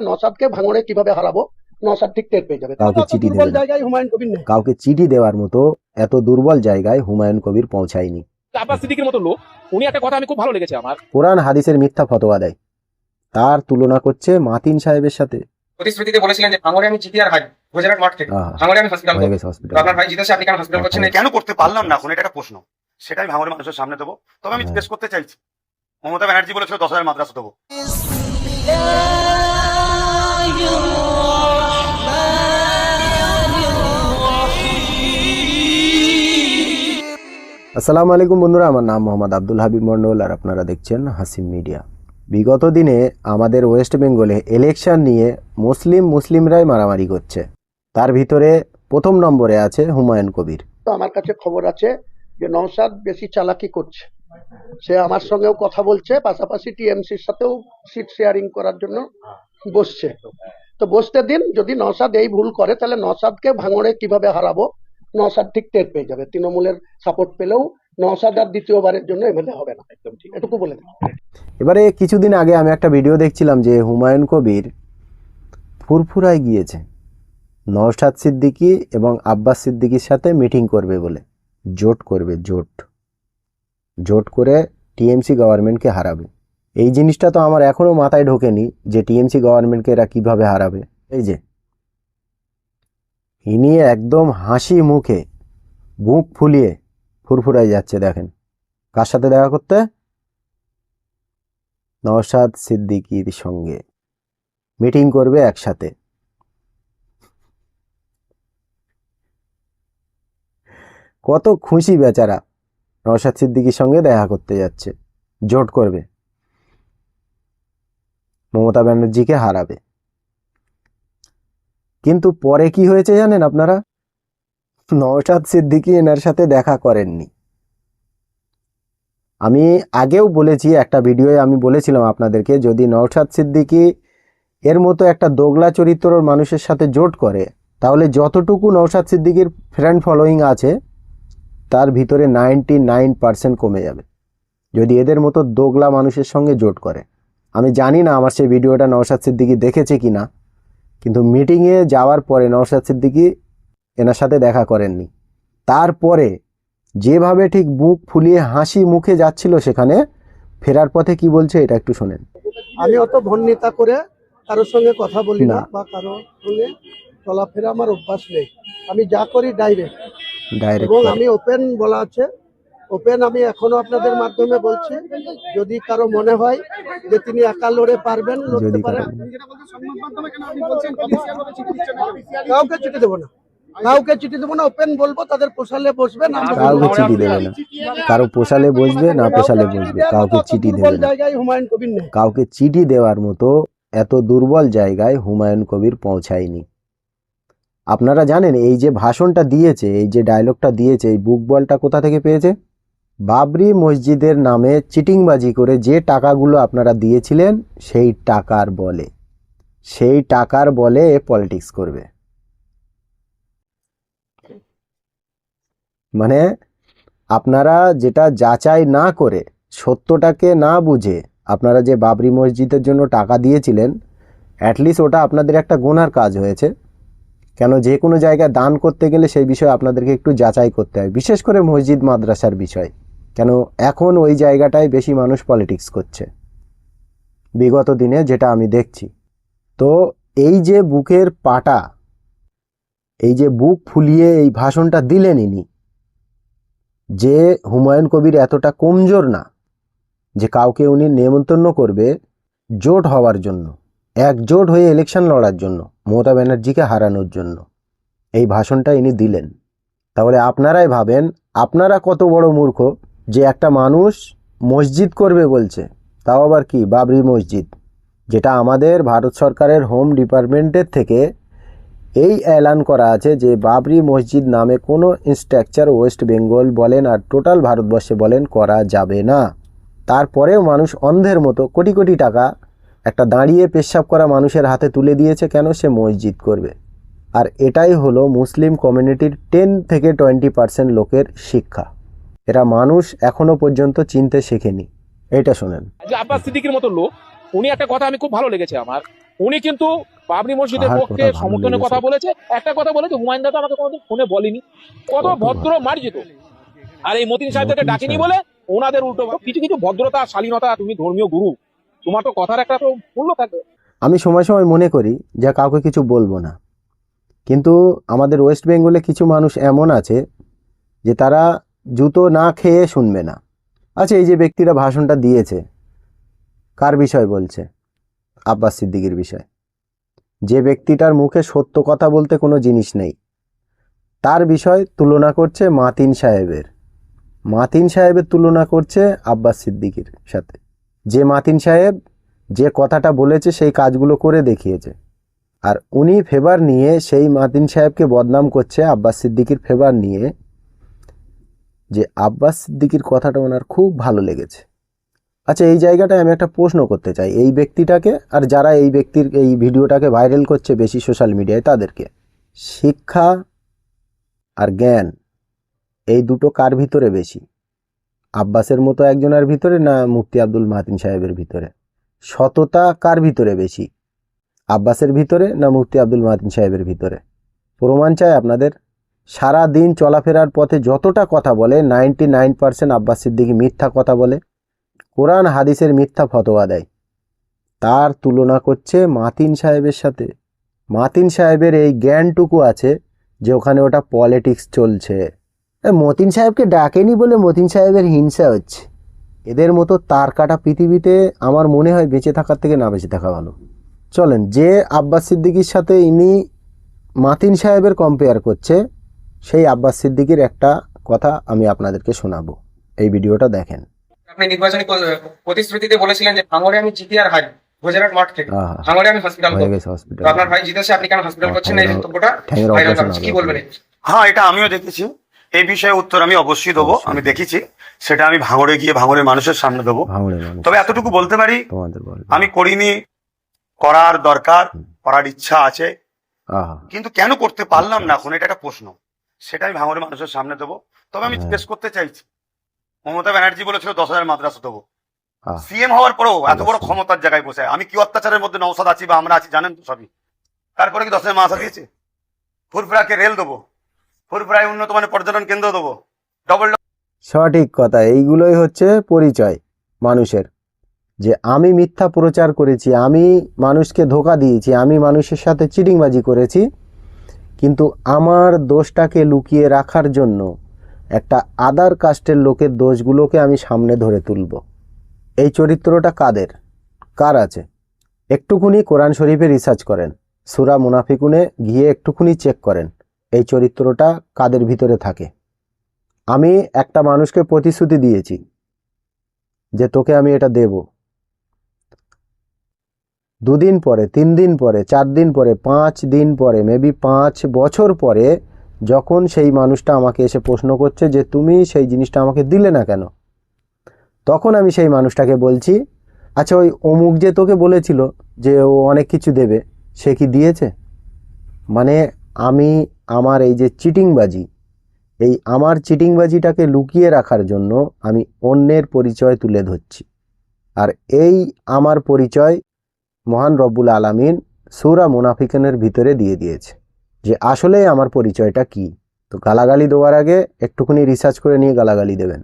নসাদকে ভাঙড়ে কীভাবে হারাবো? নসাদ ঠিক টের পেয়ে যাবে। কাউকে চিঠি দেবে জায়গায় হুমায়ুন কবির নেই। কাউকে চিঠি দেওয়ার মতো এত দুর্বল জায়গায় হুমায়ুন কবির পৌঁছায়নি। আব্বাস সিদ্দিকের মতো লোক। উনি একটা কথা আমি খুব ভালো লেগেছে আমার। কোরআন হাদিসের মিথ্যা ফতোয়া দেয়। তার তুলনা করছে মাতিন সাহেবের সাথে। প্রতিশ্রুতিতে বলেছিলেন যে ভাঙড়ে আমি জিতি আর হারি গুজরাট মাঠ থেকে। ভাঙড়ে আমি হসপিটাল হসপিটাল আপনার ভাই জিতেছে আপনি কেন হসপিটাল করছেন? কেন করতে পারলাম না? এখন এটা একটা প্রশ্ন। সেটাই ভাঙড়ের মানুষের সামনে দেবো। তবে আমি হ্যাঁ। জিজ্ঞেস করতে চাইছি। মমতা ব্যানার্জি বলেছিল দশ হাজার মাদ্রাসা দেবো। আসসালামু আলাইকুম বন্ধুরা আমার নাম মোহাম্মদ আব্দুল হাবিব মন্ডল আর আপনারা দেখছেন হাসিম মিডিয়া। বিগত দিনে আমাদের ওয়েস্ট বেঙ্গলে ইলেকশন নিয়ে মুসলিম মুসলিমরাই মারামারি করছে। তার ভিতরে প্রথম নম্বরে আছে হুমায়ুন কবির। তো আমার কাছে খবর আছে যে নওশাদ বেশি চালাকি করছে। সে আমার সঙ্গেও কথা বলছে পাশাপাশি টিএমসির সাথেও সিট শেয়ারিং করার জন্য বসছে। তো বসতে দিন, যদি নওশাদ এই ভুল করে, তাহলে নওশাদকে ভাঙড়ে কীভাবে হারাবো? নওশাদ ঠিক টের পেয়ে যাবে। তৃণমূলের সাপোর্ট পেলেও নওশাদ আর দ্বিতীয়বারের জন্য এমএলএ হবে না। একদম ঠিক। এটুকু বলে দিন এবারে কিছুদিন আগে আমি একটা ভিডিও দেখছিলাম যে হুমায়ুন কবির ফুরফুরায় গিয়েছে। নওশাদ সিদ্দিকী এবং আব্বাস সিদ্দিকীর সাথে মিটিং করবে বলে। জোট করবে, জোট। জোট করে টিএমসি গভর্নমেন্টকে হারাবে। এই জিনিসটা তো আমার এখনও মাথায় ঢোকেনি যে টিএমসি গভর্নমেন্টকে এরা কীভাবে হারাবে। এই যে ইনি একদম হাসি মুখে বুক ফুলিয়ে ফুরফুরায় যাচ্ছে, দেখেন। কার সাথে দেখা করতে? নওশাদ সিদ্দিকীর সঙ্গে। মিটিং করবে একসাথে। কত খুশি বেচারা নওশাদ সিদ্দিকির সঙ্গে দেখা করতে যাচ্ছে, জোট করবে। মমতা ব্যানার্জিকে হারাবে। কিন্তু পরে কি হয়েছে জানেন আপনারা? নওশাদ সিদ্দিকী এনার সাথে দেখা করেননি। আমি আগেও বলেছি, একটা ভিডিওয়ে আমি বলেছিলাম আপনাদেরকে, যদি নওশাদ সিদ্দিকি এর মতো একটা দোগলা চরিত্রর মানুষের সাথে জোট করে, তাহলে যতটুকু নওশাদ সিদ্দিকীর ফ্রেন্ড ফলোয়িং আছে, তার ভিতরে নাইনটি নাইন পার্সেন্ট কমে যাবে। যদি এদের মতো দোগলা মানুষের সঙ্গে জোট করে। আমি জানি না আমার সেই ভিডিওটা নওশাদ সিদ্দিকি দেখেছে কি না কিন্তু মিটিংয়ে যাওয়ার পরে নওশাদ সিদ্দিকী এনার সাথে দেখা করেননি। তারপরে যেভাবে ঠিক মুখ ফুলিয়ে হাসি মুখে যাচ্ছিল সেখানে ফেরার পথে কি বলছে এটা একটু শোনেন। আমি অত ভন্যিতা করে কারোর সঙ্গে কথা বলি না না। বা কারোর সঙ্গে চলাফেরা আমার অভ্যাস নেই। আমি যা করি ডাইরেক্ট ডাইরেক্ট এবং আমি ওপেন বলা আছে। ওপেন আমি এখনও আপনাদের মাধ্যমে বলছি যদি কারও মনে হয় যে তিনি একা লড়ে পারবেন লড়তে পারেন। কাউকে চিঠি দেবো না। কাউকে চিঠি দেবো না ওপেন বলব তাদের পোষালে বসবে না কাউকে চিঠি দেবে না। কারও পোষালে বসবে না পোষালে বসবে কাউকে চিঠি দেবে না। হুমায়ুন কবির কাউকে চিঠি দেওয়ার মতো এত দুর্বল জায়গায় হুমায়ুন কবির পৌঁছায়নি। আপনারা জানেন এই যে ভাষণটা দিয়েছে এই যে ডায়লগটা দিয়েছে এই বুক বলটা কোথা থেকে পেয়েছে? বাবরি মসজিদের নামে চিটিংবাজি করে যে টাকাগুলো আপনারা দিয়েছিলেন, সেই টাকার বলে। সেই টাকার বলে এ পলিটিক্স করবে। মানে আপনারা যেটা যাচাই না করে, সত্যটাকে না বুঝে আপনারা যে বাবরি মসজিদের জন্য টাকা দিয়েছিলেন অ্যাটলিস্ট ওটা আপনাদের একটা গোনার কাজ হয়েছে। কেন যে কোনো জায়গায় দান করতে গেলে সেই বিষয়ে আপনাদেরকে একটু যাচাই করতে হয়, বিশেষ করে মসজিদ মাদ্রাসার বিষয়। কেন এখন ওই জায়গাটায় বেশি মানুষ পলিটিক্স করছে। বিগত দিনে যেটা আমি দেখছি। তো এই যে বুকের পাটা, এই যে বুক ফুলিয়ে এই ভাষণটা দিলেন ইনি, যে হুমায়ুন কবির এতটা কমজোর না, যে কাউকে উনি নেমন্তন্ন করবে জোট হওয়ার জন্য, একজোট হয়ে ইলেকশন লড়ার জন্য, মমতা ব্যানার্জিকে হারানোর জন্য, এই ভাষণটা ইনি দিলেন। তাহলে আপনারাই ভাবেন, আপনারা কত বড় মূর্খ? যে একটা মানুষ মসজিদ করবে বলছে, তাও আবার কি? বাবরি মসজিদ। যেটা আমাদের ভারত সরকারের হোম ডিপার্টমেন্টের থেকে এই অ্যালান করা আছে যে বাবরি মসজিদ নামে কোনো ইনস্ট্রাকচার ওয়েস্ট বেঙ্গল বলেন আর টোটাল ভারতবর্ষে বলেন করা যাবে না। তারপরেও মানুষ অন্ধের মতো কোটি কোটি টাকা একটা দাঁড়িয়ে পেশাব করা মানুষের হাতে তুলে দিয়েছে কেন সে মসজিদ করবে? আর এটাই হলো মুসলিম কমিউনিটির টেন থেকে টোয়েন্টি পার্সেন্ট লোকের শিক্ষা। এরা মানুষ এখনও পর্যন্ত চিনতে শেখেনি। এটা শোনেন। আব্বাস সিদ্দিকের মতো লোক উনি একটা কথা আমি খুব ভালো লেগেছে আমার। উনি কিন্তু বাবরি মসজিদের পক্ষে সমর্থনের কথা বলেছে। একটা কথা বলেছে হুমায়ুন দাদা আমাকে কোনোদিন ফোনে বলেনি। কত ভদ্র মার্জিত আর এই মতিন সাহেবকে ডাকিনি বলে ওনাদের উল্টো কিছু কিছু ভদ্রতা শালীনতা তুমি ধর্মীয় গুরু। তোমার তো কথার একটা তো মূল্য থাকে আমি সময় সময় মনে করি যে কাউকে কিছু বলব না। কিন্তু আমাদের ওয়েস্ট বেঙ্গলে কিছু মানুষ এমন আছে যে তারা জুতো না খেয়ে শুনবে না। আচ্ছা এই যে ব্যক্তিরা ভাষণটা দিয়েছে, কার বিষয় বলছে? আব্বাস সিদ্দিকির বিষয়। যে ব্যক্তিটার মুখে সত্য কথা বলতে কোনো জিনিস নেই, তার বিষয় তুলনা করছে মাতিন সাহেবের। মাতিন সাহেবের তুলনা করছে আব্বাস সিদ্দিকির সাথে। যে মাতিন সাহেব যে কথাটা বলেছে, সেই কাজগুলো করে দেখিয়েছে। আর উনি ফেভার নিয়ে সেই মাতিন সাহেবকে বদনাম করছে আব্বাস সিদ্দিকির ফেভার নিয়ে যে আব্বাস সিদ্দিকির কথাটা ওনার খুব ভালো লেগেছে। আচ্ছা এই জায়গাটায় আমি একটা প্রশ্ন করতে চাই। এই ব্যক্তিটাকে আর যারা এই ব্যক্তির, এই ভিডিওটাকে ভাইরাল করছে বেশি সোশ্যাল মিডিয়ায়, তাদেরকে শিক্ষা আর জ্ঞান, এই দুটো কার ভিতরে বেশি? আব্বাসের মতো একজনের ভিতরে না মুফতি আব্দুল মাহাতিন সাহেবের ভিতরে? সততা কার ভিতরে বেশি? আব্বাসের ভিতরে না মুফতি আব্দুল মাহাতিন সাহেবের ভিতরে? প্রমাণ চাই আপনাদের। সারা দিন চলাফেরার পথে যতটা কথা বলে ninety nine percent Abbas Siddiqui মিথ্যা কথা বলে, কোরআন, হাদিসের মিথ্যা ফতোয়া দেয়। তার তুলনা করছে মাতিন সাহেবের সাথে। মাতিন সাহেবের এই জ্ঞানটুকু আছে যে ওখানে ওটা পলিটিক্স চলছে। মতিন সাহেবকে ডাকেনি বলে মতিন সাহেবের হিংসা হচ্ছে। এদের মতো তার কাটা পৃথিবীতে আমার মনে হয় বেঁচে থাকার থেকে না বেঁচে থাকা ভালো। চলেন, যে আব্বাস সিদ্দিকির সাথে ইনি মাতিন সাহেবের কম্পেয়ার করছে সেই আব্বাস সিদ্দিকির একটা কথা আমি আপনাদেরকে শোনাবো। এই ভিডিওটা দেখেন। আপনি নির্বাচনী প্রতিশ্রুতিতে বলেছিলেন যে ভাঙড়ে আমি জিতি আর হারি গুজরাট মাঠ থেকে। ভাঙড়ে আমি হসপিটাল হয়ে করব। গেছে হসপিটাল তো আপনার ভাই জিতেছে আপনি কেন হসপিটাল হ্যাঁ, করছেন এই বক্তব্যটা ঠ্যাংয়ের viral operation হচ্ছে। কি বলবেন? হ্যাঁ এটা আমিও দেখেছি। এই বিষয়ে উত্তর আমি অবশ্যই দেবো আমি দেখেছি। সেটা আমি ভাঙড়ে গিয়ে ভাঙড়ের মানুষের সামনে দেবো। তবে এতটুকু বলতে পারি আমি করিনি করার দরকার করার ইচ্ছা আছে। আহা। কিন্তু কেন করতে পারলাম না এখন এটা একটা প্রশ্ন। সেটা আমি ভাঙড়ের মানুষের সামনে দেবো। তবে আমি হ্যাঁ। জিজ্ঞেস করতে চাইছি। মমতা ব্যানার্জি বলেছিল দশ হাজার মাদ্রাসা দেবো। সিএম হওয়ার পরেও এত বড় ক্ষমতার জায়গায় বসে আমি কি অত্যাচারের মধ্যে নৌসাদ আছি বা আমরা আছি জানেন তো সবই। তারপরে কি দশ হাজার মাসা দিয়েছে? ফুরফুরাকে রেল দেবো। ফুরফুরায় উন্নত মানের পর্যটন কেন্দ্র দেবো। ডবল সঠিক কথা এইগুলোই হচ্ছে পরিচয় মানুষের। যে আমি মিথ্যা প্রচার করেছি আমি মানুষকে ধোকা দিয়েছি আমি মানুষের সাথে চিটিংবাজি করেছি কিন্তু আমার দোষটাকে লুকিয়ে রাখার জন্য একটা আদার কাস্টের লোকের দোষগুলোকে আমি সামনে ধরে তুলব। এই চরিত্রটা কাদের? কার আছে? একটুকুনি কোরআন শরীফে রিসার্চ করেন, সুরা মুনাফিকুনে গিয়ে একটুকুনি চেক করেন, এই চরিত্রটা কাদের ভিতরে থাকে। আমি একটা মানুষকে প্রতিশ্রুতি দিয়েছি যে তোকে আমি এটা দেব। দুদিন পরে, তিন দিন পরে, চার দিন পরে, পাঁচ দিন পরে মেবি পাঁচ বছর পরে যখন সেই মানুষটা আমাকে এসে প্রশ্ন করছে যে, তুমি সেই জিনিসটা আমাকে দিলে না কেন? তখন আমি সেই মানুষটাকে বলছি আচ্ছা ওই অমুক যে তোকে বলেছিল যে ও অনেক কিছু দেবে, সে কি দিয়েছে? মানে আমি আমার এই যে চিটিংবাজি, এই আমার চিটিংবাজিটাকে লুকিয়ে রাখার জন্য আমি অন্যের পরিচয় তুলে ধরছি। আর এই আমার পরিচয় মহান রব্বুল আলামিন সুরা মুনাফিকানের ভিতরে দিয়ে দিয়েছে যে আসলে আমার পরিচয়টা কি? তো গালাগালি দেওয়ার আগে একটুখানি রিসার্চ করে নিয়ে গালাগালি দেবেন।